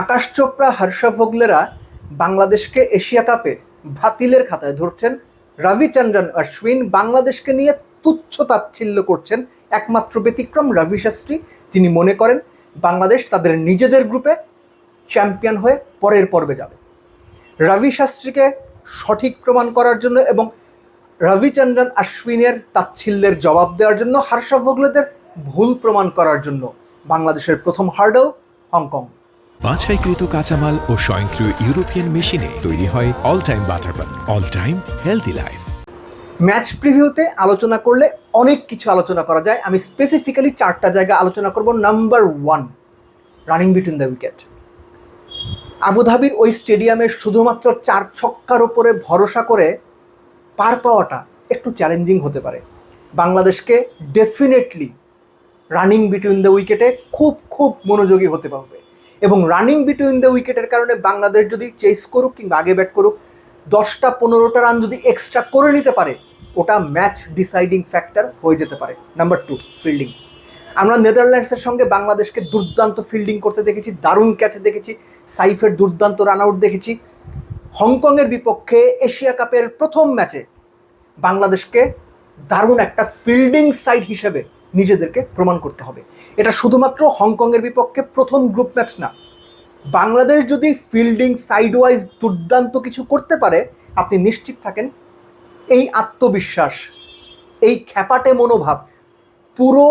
আকাশ চোপড়া, হর্ষা ভোগলেরা বাংলাদেশকে এশিয়া কাপে ভাতিলের খাতায় ধরছেন। রবিচন্দ্রন অশ্বিন বাংলাদেশকে নিয়ে তুচ্ছ তাচ্ছিল্য করছেন। একমাত্র ব্যতিক্রম রবি শাস্ত্রী, যিনি মনে করেন বাংলাদেশ তাদের নিজেদের গ্রুপে চ্যাম্পিয়ন হয়ে পরের পর্বে যাবে। রবি শাস্ত্রীকে সঠিক প্রমাণ করার জন্য এবং রবিচন্দ্রন অশ্বিনের তাচ্ছিল্যের জবাব দেওয়ার জন্য হর্ষা ভোগলেদের ভুল প্রমাণ করার জন্য বাংলাদেশের প্রথম হার্ডল হংকং। বাছাইকৃত কাঁচামাল ও স্বয়ংক্রিয় ইউরোপিয়ান মেশিনে তৈরি হয় all time butter bun all time healthy life match প্রিভিউতে আলোচনা করলে অনেক কিছু আলোচনা করা যায়। আমি স্পেসিফিক্যালি চারটা জায়গা আলোচনা করব। Number one running between the wicket আবুধাবির ওই স্টেডিয়ামে শুধুমাত্র চার ছক্কার ওপরে ভরসা করে পার পাওয়াটা একটু চ্যালেঞ্জিং হতে পারে। বাংলাদেশকে ডেফিনেটলি রানিং বিটুইন দ্য উইকেটে খুব খুব মনোযোগী হতে হবে। এবং রানিং বিটুইন দ্য উইকেটের কারণে বাংলাদেশ যদি চেস করুক কিংবা আগে ব্যাট করুক, দশটা পনেরোটা রান যদি এক্সট্রা করে নিতে পারে, ওটা ম্যাচ ডিসাইডিং ফ্যাক্টর হয়ে যেতে পারে। নাম্বার টু ফিল্ডিং আমরা নেদারল্যান্ডসের সঙ্গে বাংলাদেশকে দুর্দান্ত ফিল্ডিং করতে দেখেছি, দারুণ ক্যাচ দেখেছি, সাইফের দুর্দান্ত রান আউট দেখেছি। হংকংয়ের বিপক্ষে এশিয়া কাপের প্রথম ম্যাচে বাংলাদেশকে দারুণ একটা ফিল্ডিং সাইড হিসেবে নিজেদেরকে প্রমাণ করতে হবে। এটা শুধুমাত্র হংকংয়ের বিপক্ষে প্রথম গ্রুপ ম্যাচ না। বাংলাদেশ যদি ফিল্ডিং সাইড ওয়াইজ দুর্দান্ত কিছু করতে পারে, আপনি নিশ্চিত থাকেন এই আত্মবিশ্বাস, এই খ্যাপাটে মনোভাব, পুরো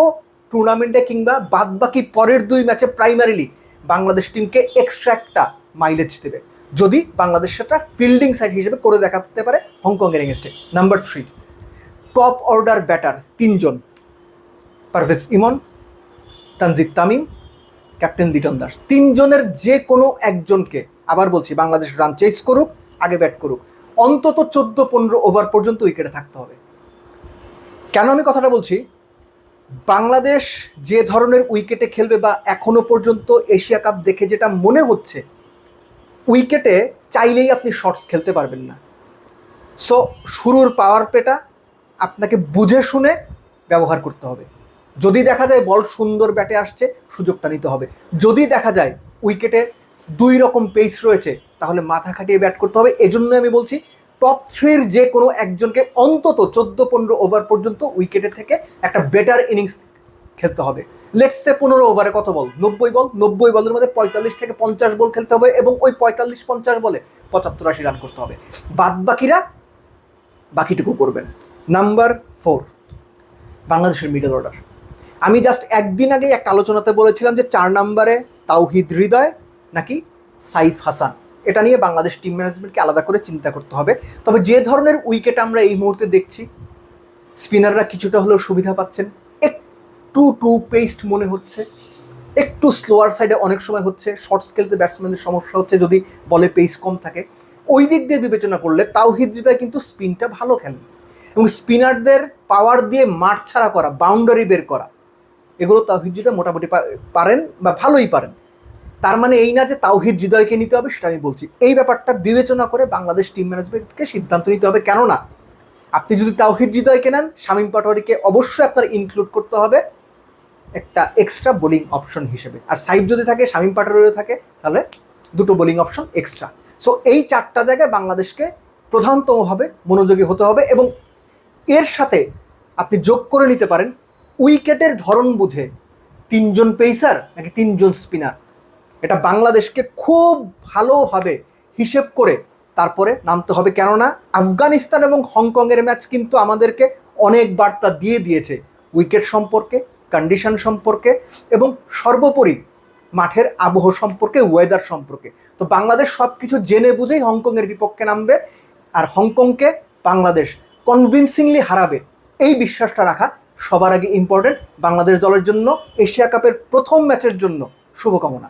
টুর্নামেন্টে কিংবা বাদবাকি পরের দুই ম্যাচে প্রাইমারিলি বাংলাদেশ টিমকে এক্সট্রা একটা মাইলেজ দেবে। যদি বাংলাদেশ সেটা ফিল্ডিং সাইড হিসেবে করে দেখাতে পারে হংকংয়ের এগেনস্টে number three top order batter তিনজন। পারভেজ ইমন, তানজিদ তামিম, ক্যাপ্টেন লিটন দাস। তিনজনের যে কোনো একজনকে আবার বলছি, বাংলাদেশ রান চেস করুক, আগে ব্যাট করুক। অন্তত চোদ্দ পনেরো ওভার পর্যন্ত উইকেটে থাকতে হবে। কেন আমি কথাটা বলছি? বাংলাদেশ যে ধরনের উইকেটে খেলবে বা এখনও পর্যন্ত এশিয়া কাপ দেখে যেটা মনে হচ্ছে উইকেটে চাইলেই আপনি শর্টস খেলতে পারবেন না। সো শুরুর পাওয়ার পেটা আপনাকে বুঝে শুনে ব্যবহার করতে হবে। যদি দেখা যায় বল সুন্দর ব্যাটে আসছে, সুযোগটা নিতে হবে। যদি দেখা যায় উইকেটে দুই রকম পেস রয়েছে, তাহলে মাথা খাটিয়ে ব্যাট করতে হবে। এজন্য আমি বলছি টপ থ্রির যে কোনো একজনকে অন্তত চোদ্দ পনেরো ওভার পর্যন্ত উইকেটে থেকে একটা বেটার ইনিংস খেলতে হবে। লেটসে পনেরো ওভারে কত বল? নব্বই বল? নব্বই বলের মধ্যে পঁয়তাল্লিশ থেকে পঞ্চাশ বল খেলতে হবে এবং ওই পঁয়তাল্লিশ পঞ্চাশ বলে পঁচাত্তর আশি রান করতে হবে। বাদ বাকিরা বাকিটুকু করবেন। নাম্বার ফোর বাংলাদেশের মিডল অর্ডার আমি জাস্ট একদিন আগে একটা আলোচনাতে বলেছিলাম যে চার নম্বরে তাওহিদ হৃদয়, নাকি সাইফ হাসান। এটা নিয়ে বাংলাদেশ টিম ম্যানেজমেন্টকে আলাদা করে চিন্তা করতে হবে। তবে যে ধরনের উইকেট আমরা এই মুহূর্তে দেখছি, স্পিনাররা কিছুটা হলেও সুবিধা পাচ্ছেন। একটু টু পেস্ট মনে হচ্ছে। একটু স্লোয়ার সাইডে অনেক সময় হচ্ছে। শর্ট স্কেলতে ব্যাটসম্যানদের সমস্যা হচ্ছে যদি বলে পেস কম থাকে। ওই দিক দিয়ে বিবেচনা করলে তাওহিদ হৃদয় কিন্তু স্পিনটা ভালো খেলেন এবং স্পিনারদের পাওয়ার দিয়ে মাঠ ছাড়া করা বাউন্ডারি বের করা এগুলো তাওহিদ হৃদয় মোটামুটি পারেন বা ভালোই পারেন। তার মানে এই না যে তাওহিদ হৃদয়কে নিতে হবে, সেটা আমি বলছি। এই ব্যাপারটা বিবেচনা করে বাংলাদেশ টিম ম্যানেজমেন্টকে সিদ্ধান্ত নিতে হবে। কেননা, আপনি যদি তাওহিদ হৃদয়কে নেন, শামীম পাটোয়ারিকে অবশ্যই আপনার ইনক্লুড করতে হবে একটা এক্সট্রা বোলিং অপশন হিসেবে। আর সাইড যদি থাকে, শামীম পাটোয়ারিও থাকে, তাহলে দুটো বোলিং অপশন এক্সট্রা সো এই চারটা জায়গায় বাংলাদেশকে প্রধানতমভাবে মনোযোগী হতে হবে এবং এর সাথে আপনি যোগ করে নিতে পারেন উইকেটের ধরন বুঝে তিনজন পেসার নাকি তিনজন স্পিনার? এটা বাংলাদেশকে খুব ভালোভাবে হিসেব করে তারপরে নামতে হবে। কেননা আফগানিস্তান এবং হংকংয়ের ম্যাচ কিন্তু আমাদেরকে অনেক বার্তা দিয়ে দিয়েছে। উইকেট সম্পর্কে কন্ডিশন সম্পর্কে এবং সর্বোপরি মাঠের আবহ সম্পর্কে ওয়েদার সম্পর্কে। তো বাংলাদেশ সব কিছু জেনে বুঝেই হংকংয়ের বিপক্ষে নামবে। আর হংকংকে বাংলাদেশ কনভিনসিংলি হারাবে। এই বিশ্বাসটা রাখা সবার আগে ইম্পর্টেন্ট বাংলাদেশ দলের জন্য এশিয়া কাপের প্রথম ম্যাচের জন্য শুভকামনা।